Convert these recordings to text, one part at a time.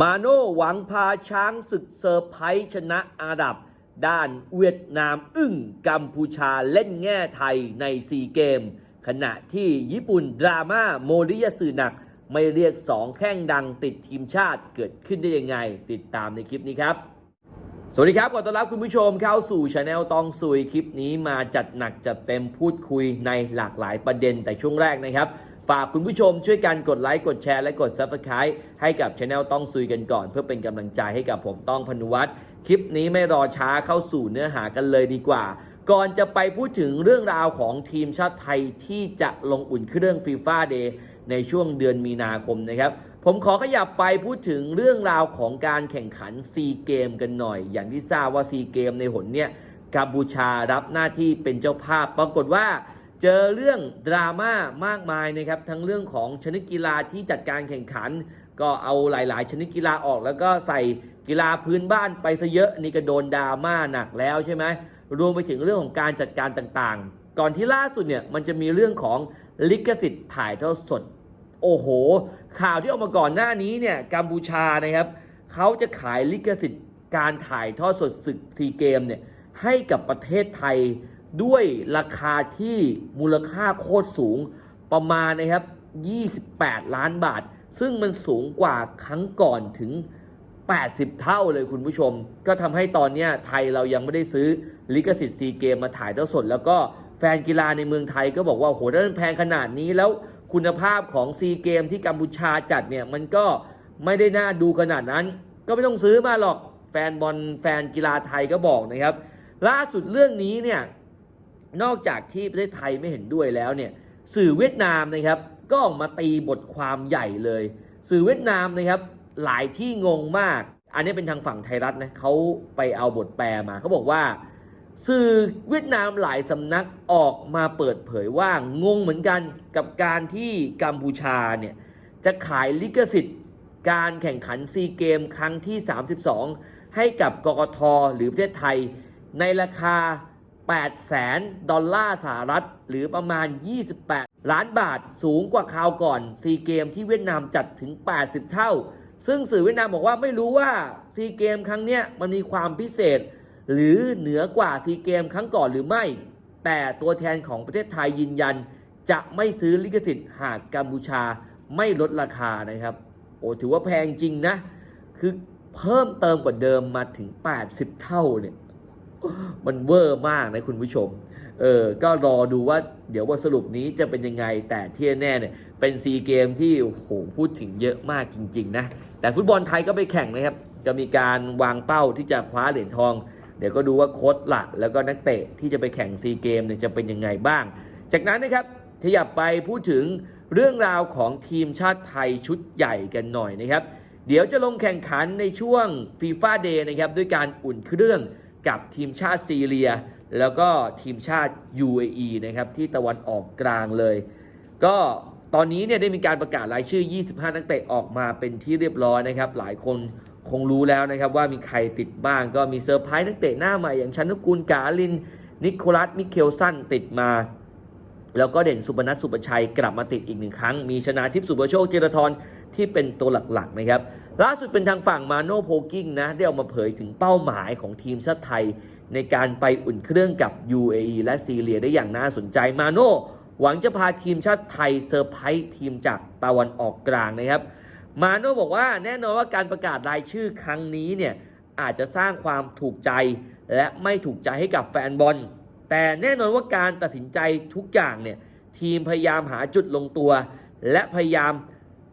มาโน่หวังพาช้างศึกเซอร์ไพรส์ชนะอาดับ ด้านเวียดนามอึ้งกัมพูชาเล่นแง่ไทยในซีเกม ขณะที่ญี่ปุ่นดราม่าโมริยาสึหนัก ไม่เรียกสองแข้งดังติดทีมชาติเกิดขึ้นได้ยังไง ติดตามในคลิปนี้ครับ สวัสดีครับขอต้อนรับคุณผู้ชมเข้าสู่ช anel ตองซุยคลิปนี้มาจัดหนักจัดเต็มพูดคุยในหลากหลายประเด็นแต่ช่วงแรกนะครับ ฝากคุณผู้ชมช่วยกันกดไลค์กดแชร์และกด Subscribe ให้กับช anel ต้องซุยกันก่อน เพื่อเป็นกำลังใจให้กับผมต้องพนุวัฒน์คลิปนี้ไม่รอช้าเข้าสู่เนื้อหากันเลยดีกว่า ก่อนจะไปพูดถึงเรื่องราวของทีมชาติไทยที่จะลงอุ่นเครื่องฟีฟ่าเดย์ในช่วงเดือนมีนาคมนะครับ ผมขอขยับไปพูดถึงเรื่องราวของการแข่งขันซีเกมกันหน่อย อย่างที่ทราบว่าซีเกมในหนเนี่ยกัมพูชารับหน้าที่เป็นเจ้าภาพ ปรากฏว่า เจอเรื่องดราม่ามากมายนะครับทั้งเรื่องของชนิดกีฬาที่จัดการแข่งขัน ก็เอาหลาย ๆ ชนิดกีฬาออก แล้วก็ใส่กีฬาพื้นบ้านไปซะเยอะนี่ก็โดนดราม่าหนักแล้วใช่ไหมรวมไปถึงเรื่องของการจัดการต่างๆ ก่อนที่ล่าสุดเนี่ยมันจะมีเรื่องของลิขสิทธิ์ถ่ายทอดสด โอ้โห ข่าวที่ออกมาก่อนหน้านี้เนี่ยกัมพูชานะครับเขาจะขายลิขสิทธิ์การถ่ายทอดสดศึกซีเกมเนี่ยให้กับประเทศไทย ด้วยราคาที่มูลค่าโคตรสูงประมาณนะครับ 28 ล้านบาท ซึ่งมันสูงกว่าครั้งก่อนถึง 80 เท่าเลยคุณผู้ชม ก็ทำให้ตอนนี้ไทยเรายังไม่ได้ซื้อลิขสิทธิ์ซีเกมมาถ่ายเทอดสด แล้วก็แฟนกีฬาในเมืองไทยก็บอกว่าโหถ้ามันแพงขนาดนี้แล้วคุณภาพของซีเกมที่กัมพูชาจัดเนี่ยมันก็ไม่ได้น่าดูขนาดนั้น ก็ไม่ต้องซื้อมาหรอกแฟนบอลแฟนกีฬาไทยก็บอกนะครับล่าสุดเรื่องนี้เนี่ย นอกจากที่ประเทศไทยไม่เห็นด้วยแล้วเนี่ยสื่อเวียดนามนะครับก็ออกมาตีบทความใหญ่เลย สื่อเวียดนามนะครับหลายที่งงมาก อันนี้เป็นทางฝั่งไทยรัฐนะเขาไปเอาบทแปลมาเขาบอกว่า สื่อเวียดนามหลายสำนักออกมาเปิดเผยว่างงเหมือนกันกับการที่กัมพูชาเนี่ยจะขายลิขสิทธิ์ การแข่งขันซีเกมครั้งที่ 32 ให้กับกกทหรือประเทศไทยในราคา 8แสนดอลลาร์สหรัฐ หรือประมาณ 28 ล้านบาทสูงกว่าคราวก่อนซีเกมที่เวียดนามจัดถึง 80 เท่า ซึ่งสื่อเวียดนามบอกว่าไม่รู้ว่าซีเกมครั้งนี้มันมีความพิเศษ หรือเหนือกว่าซีเกมครั้งก่อนหรือไม่ แต่ตัวแทนของประเทศไทยยืนยัน จะไม่ซื้อลิขสิทธิ์หากกัมพูชาไม่ลดราคานะครับโอ้ถือว่าแพงจริงนะ คือเพิ่มเติมกว่าเดิมมาถึง 80 เท่าเนี่ย มันเวอร์มากนะคุณผู้ชม เออ ก็รอดูว่าเดี๋ยวบทสรุปนี้จะเป็นยังไง แต่ที่แน่เนี่ย เป็นซีเกมที่โอ้โหพูดถึงเยอะมากจริง ๆ นะ แต่ฟุตบอลไทยก็ไปแข่งนะครับ จะมีการวางเป้าที่จะคว้าเหรียญทอง เดี๋ยวก็ดูว่าโค้ชหลักแล้วก็นักเตะที่จะไปแข่งซีเกมเนี่ยจะเป็นยังไงบ้าง จากนั้นนะครับขยับไปพูดถึงเรื่องราวของทีมชาติไทยชุดใหญ่กันหน่อยนะครับ เดี๋ยวจะลงแข่งขันในช่วงฟีฟ่าเดย์นะครับด้วยการอุ่นเครื่อง กับทีมชาติซีเรีย แล้วก็ทีมชาติ UAE นะครับที่ตะวันออกกลางเลย ก็ตอนนี้เนี่ยได้มีการประกาศรายชื่อ 25 นักเตะออกมาเป็นที่เรียบร้อยนะครับ หลายคนคงรู้แล้วนะครับว่ามีใครติดบ้าง ก็มีเซอร์ไพรส์นักเตะหน้าใหม่อย่างชันุกูลกาลิน นิโคลัส มิเคลสันติดมา แล้วก็เด่นสุพนัทสุประชัยกลับมาติดอีกหนึ่งครั้ง มีชนาทิพย์สุประโชคเจรทร ที่เป็นตัวหลักๆนะครับล่าสุดเป็นทางฝั่งมาโนโพกิ้งนะได้ออกมาเผยถึงเป้าหมายของทีมชาติไทย ในการไปอุ่นเครื่องกับ UAE และซีเรียได้อย่างน่าสนใจมาโนหวังจะพาทีมชาติไทยเซอร์ไพรส์ทีมจากตะวันออกกลางนะครับ มาโนบอกว่าแน่นอนว่าการประกาศรายชื่อครั้งนี้เนี่ยอาจจะสร้างความถูกใจ และไม่ถูกใจให้กับแฟนบอล แต่แน่นอนว่าการตัดสินใจทุกอย่างเนี่ยทีมพยายามหาจุดลงตัว และพยายาม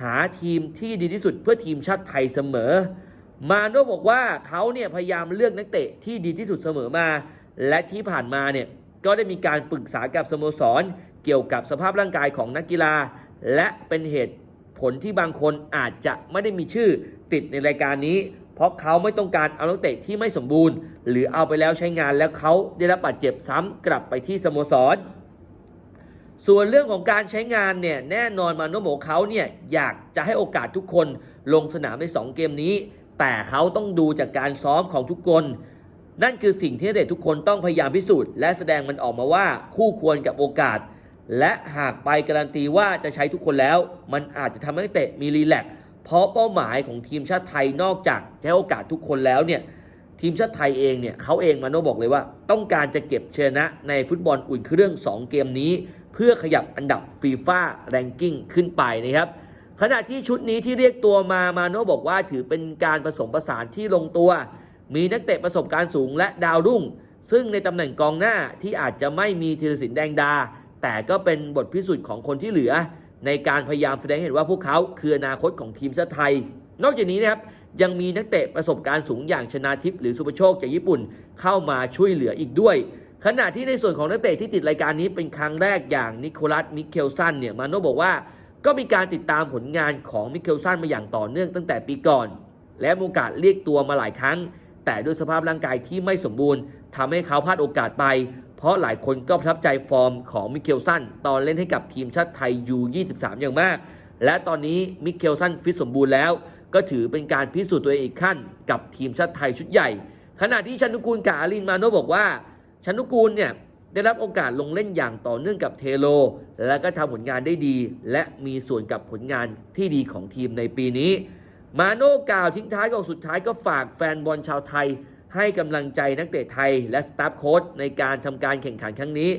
หาทีมที่ดีที่สุดเพื่อทีมชาติไทยเสมอ มาโน่บอกว่าเขาเนี่ยพยายามเลือกนักเตะที่ดีที่สุดเสมอมา และที่ผ่านมาเนี่ยก็ได้มีการปรึกษากับสโมสร เกี่ยวกับสภาพร่างกายของนักกีฬา และเป็นเหตุผลที่บางคนอาจจะไม่ได้มีชื่อติดในรายการนี้ เพราะเขาไม่ต้องการเอานักเตะที่ไม่สมบูรณ์ หรือเอาไปแล้วใช้งานแล้วเขาได้รับบาดเจ็บซ้ำกลับไปที่สโมสร ส่วนเรื่องของการใช้งานเนี่ยแน่นอนมาโนโมเขาเนี่ยอยากจะให้โอกาสทุกคนลงสนามใน 2 เกมนี้ แต่เขาต้องดูจากการซ้อมของทุกคน นั่นคือสิ่งที่นักเตะทุกคนต้องพยายามพิสูจน์และแสดงมันออกมาว่าคู่ควรกับโอกาส และหากไปการันตีว่าจะใช้ทุกคนแล้ว มันอาจจะทำให้เตะมีรีแลกเพราะเป้าหมายของทีมชาติไทยนอกจากให้โอกาสทุกคนแล้วเนี่ยทีมชาติไทยเองเนี่ยเขาเองมาโนบอกเลยว่า ต้องการจะเก็บชนะในฟุตบอลอุ่นเครื่อง 2 เกมนี้ เพื่อขยับอันดับฟีฟ่าแรงกิ้งขึ้นไปนะครับ ขณะที่ชุดนี้ที่เรียกตัวมามาโน่บอกว่าถือเป็นการผสมผสานที่ลงตัว มีนักเตะประสบการณ์สูงและดาวรุ่ง ซึ่งในตำแหน่งกองหน้าที่อาจจะไม่มีธีรศิลป์แดงดา แต่ก็เป็นบทพิสูจน์ของคนที่เหลือ ในการพยายามแสดงเห็นว่าพวกเขาคืออนาคตของทีมชาติไทย นอกจากนี้นะครับยังมีนักเตะประสบการณ์สูงอย่างชนาทิพย์หรือสุปโชคจากญี่ปุ่นเข้ามาช่วยเหลืออีกด้วย ขณะที่ในส่วนของนักเตะที่ติดรายการนี้เป็นครั้งแรกอย่างนิโคลัสมิเคลสันเนี่ยมาโน่บอกว่าก็มีการติดตามผลงานของมิเคลสันมาอย่างต่อเนื่องตั้งแต่ปีก่อน และมีโอกาสเรียกตัวมาหลายครั้ง แต่ด้วยสภาพร่างกายที่ไม่สมบูรณ์ทำให้เขาพลาดโอกาสไป เพราะหลายคนก็ประทับใจฟอร์มของมิเคลสันตอนเล่นให้กับทีมชาติไทยยู23อย่างมาก และตอนนี้มิเคลสันฟิตสมบูรณ์แล้ว ก็ถือเป็นการพิสูจน์ตัวเองอีกขั้น กับทีมชาติไทยชุดใหญ่ ขณะที่ชันุกูลกับอารินมาโนบอกว่า ชันุกูลเนี่ยได้รับโอกาสลงเล่นอย่างต่อเนื่องกับเทโล และก็ทำผลงานได้ดี และมีส่วนกับผลงานที่ดีของทีมในปีนี้ มาโน่กล่าวทิ้งท้ายก่อนสุดท้ายก็ฝากแฟนบอลชาวไทย ให้กำลังใจนักเตะไทยและสตาฟโค้ชในการทำการแข่งขันครั้งนี้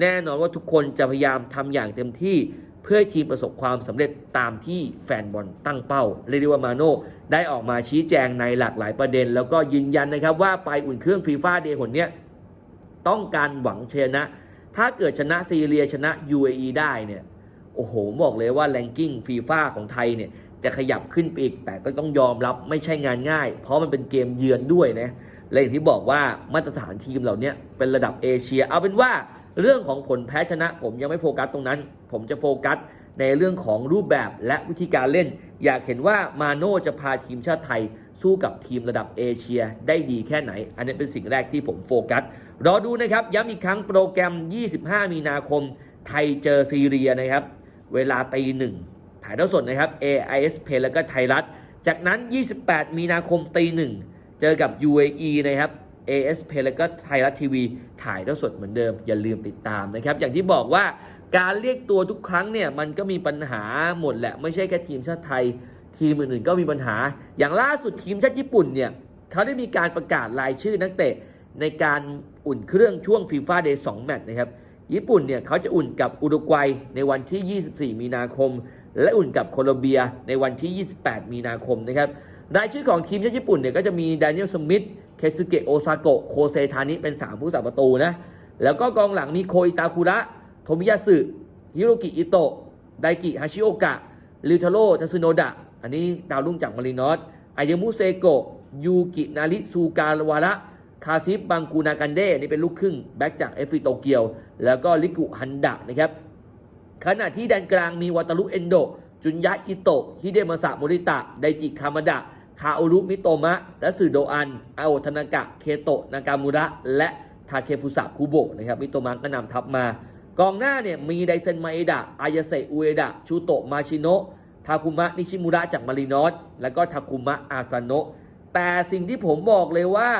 แน่นอนว่าทุกคนจะพยายามทำอย่างเต็มที่ เพื่อให้ทีมประสบความสำเร็จตามที่แฟนบอลตั้งเป้าเรียกได้ว่ามาโน่ได้ออกมาชี้แจงในหลากหลายประเด็น แล้วก็ยืนยันนะครับว่าไปอุ่นเครื่องฟีฟ่าเดย์คนเนี้ย ต้องการหวังชนะ ถ้าเกิดชนะซีเรียชนะ UAE ได้เนี่ยโอ้โหบอกเลยว่าแรงกิ้งฟีฟ่าของไทยเนี่ยจะขยับขึ้นไปอีกแต่ก็ต้องยอมรับไม่ใช่งานง่าย เพราะมันเป็นเกมเยือนด้วยนะและอย่างที่บอกว่ามาตรฐานทีมเหล่านี้เป็นระดับเอเชีย เอาเป็นว่าเรื่องของผลแพ้ชนะ ผมยังไม่โฟกัสตรงนั้น ผมจะโฟกัสในเรื่องของรูปแบบและวิธีการเล่น อยากเห็นว่ามาโน่จะพาทีมชาติไทย สู้กับทีมระดับเอเชียได้ดีแค่ไหน อันนี้เป็นสิ่งแรกที่ผมโฟกัส รอดูนะครับ ย้ำอีกครั้งโปรแกรม 25 มีนาคม ไทยเจอซีเรียนะครับ เวลาตีหนึ่งถ่ายทอดสดนะครับ AIS p แล้วก็ไทยรัฐ จากนั้น 28 มีนาคมตีหนึ่งเจอกับ UAE นะครับ AS p แล้วก็ไทยรัฐทีวี ถ่ายทอดสดเหมือนเดิม อย่าลืมติดตามนะครับ อย่างที่บอกว่าการเรียกตัวทุกครั้งเนี่ยมันก็มีปัญหาหมดแหละ ไม่ใช่แค่ทีมชาติไทย ทีมอื่นๆก็มีปัญหา อย่างล่าสุดทีมชาติญี่ปุ่นเนี่ยเขาได้มีการประกาศรายชื่อนักเตะในการอุ่นเครื่องช่วงฟีฟ่าเดย์2แมตช์นะครับ ญี่ปุ่นเนี่ยเขาจะอุ่นกับอุรุกวัยในวันที่ 24 มีนาคม และอุ่นกับโคลอมเบียในวันที่ 28 มีนาคมนะครับ รายชื่อของทีมชาติญี่ปุ่นเนี่ยก็จะมีด a น i e l ลสมิธ เคซุเกะโอซาโกะ โคเซทานิเป็น 3 ผู้สาประตูนะ แล้วก็กองหลังมีโคอิตาคุระ โทมิยาสึ ฮิโรกิอิโตะ ไดกิ ฮาชิโอกะ ริวทาโร่ทัสึโนดะ อันนี้ดาวรุ่งจากมารินอสอายามุเซโกยูกินาริซูการวาระคาซิฟบังกูนากันเดนี่เป็นลูกครึ่งแบ็กจากเอฟริโตเกียว แล้วก็ลิกุฮันดะนะครับขณะที่แดนกลางมีวาตารุเอนโด จุนยะอิโตะฮิเดมาสะโมริตะ ไดจิคามาดะ คาโอรุมิโตมะ และสึโดอันอาโอทนากะ เคโตะ นากามูระ และทาเคฟุสะคุโบะนะครับ มิโตมะก็นำทัพมา กองหน้าเนี่ยมีไดเซนมาเอดะ อายาเซอุเอดะ ชูโตะ มาชิโนะาคุมะนิชิมุระจากมารินอสแล้วก็ทาคุมะอาซาโนะแต่สิ่งที่ผมบอกเลยว่า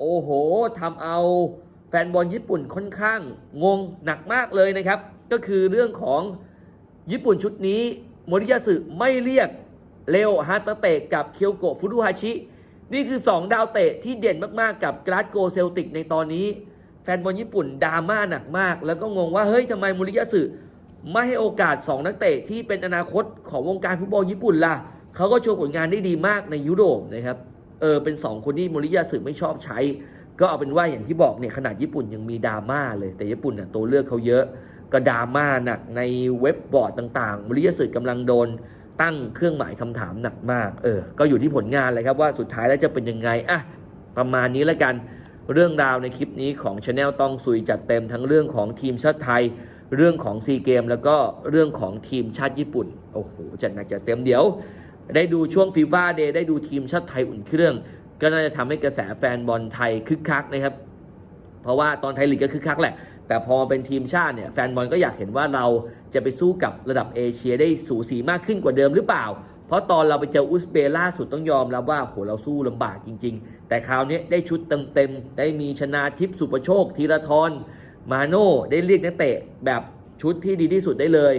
โอ้โหทำเอาแฟนบอลญี่ปุ่นค่อนข้างงงหนักมากเลยนะครับ ก็คือเรื่องของญี่ปุ่นชุดนี้โมริยาสึไม่เรียกเลโอฮาตเตะกับเคียวโกะฟุรุฮาชิ นี่คือ 2 ดาวเตะที่เด่นมากๆกับกราสโกเซลติกในตอนนี้ แฟนบอลญี่ปุ่นดราม่าหนักมาก แล้วก็งงว่าเฮ้ยทำไมโมริยาสึ ไม่ให้โอกาส 2 นักเตะที่เป็นอนาคตของวงการฟุตบอลญี่ปุ่นล่ะเขาก็โชว์ผลงานได้ดีมากในยุโรปนะครับเออเป็น 2 คนที่โมริยาสึไม่ชอบใช้ ก็เอาเป็นว่าอย่างที่บอกเนี่ยขนาดญี่ปุ่นยังมีดราม่าเลยแต่ญี่ปุ่นเนี่ยตัวเลือกเขาเยอะก็ดราม่าหนักในเว็บบอร์ดต่างๆโมริยาสึกำลังโดนตั้งเครื่องหมายคำถามหนักมากเออก็อยู่ที่ผลงานเลยครับว่าสุดท้ายแล้วจะเป็นยังไงอะประมาณนี้แล้วกันเรื่องราวในคลิปนี้ของชาแนลต้องซุยจัดเต็มทั้งเรื่องของทีมชาติไทย เรื่องของซีเกมแล้วก็เรื่องของทีมชาติญี่ปุ่น โอ้โหจัดหนักจัดเต็มเดี๋ยว ได้ดูช่วงฟีฟ่าเดย์ได้ดูทีมชาติไทยอุ่นเครื่อง ก็น่าจะทำให้กระแสแฟนบอลไทยคึกคักนะครับ เพราะว่าตอนไทยลีกก็คึกคักแหละ แต่พอเป็นทีมชาติเนี่ยแฟนบอลก็อยากเห็นว่าเราจะไปสู้กับระดับเอเชียได้สูสีมากขึ้นกว่าเดิมหรือเปล่า เพราะตอนเราไปเจออุซเบล่าสุดต้องยอมรับว่าโหเราสู้ลำบากจริง ๆ แต่คราวนี้ได้ชุดเต็มๆได้มีชนาทิพย์สุประโชคธีรทร มาโน่ได้เรียกนักเตะแบบชุดที่ดีที่สุดได้เลย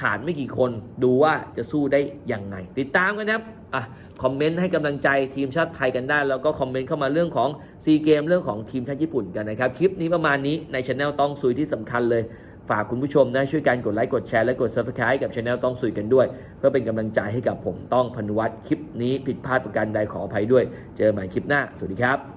ขาดไม่กี่คนดูว่าจะสู้ได้ยังไง ติดตามกันนะครับอะคอมเมนต์ให้กำลังใจทีมชาติไทยกันได้ แล้วก็คอมเมนต์เข้ามาเรื่องของซีเกมเรื่องของทีมชาติญี่ปุ่นกันนะครับ คลิปนี้ประมาณนี้ในช anel ต้องซุยที่สำคัญเลย ฝากคุณผู้ชมนะช่วยกันกดไลค์กดแชร์และกด subscribe กับช anel ต้องซุยกันด้วย เพื่อเป็นกำลังใจให้กับผมต้องพนุวัตรคลิปนี้ผิดพลาดประการใดขออภัยด้วย เจอกันใหม่คลิปหน้าสวัสดีครับ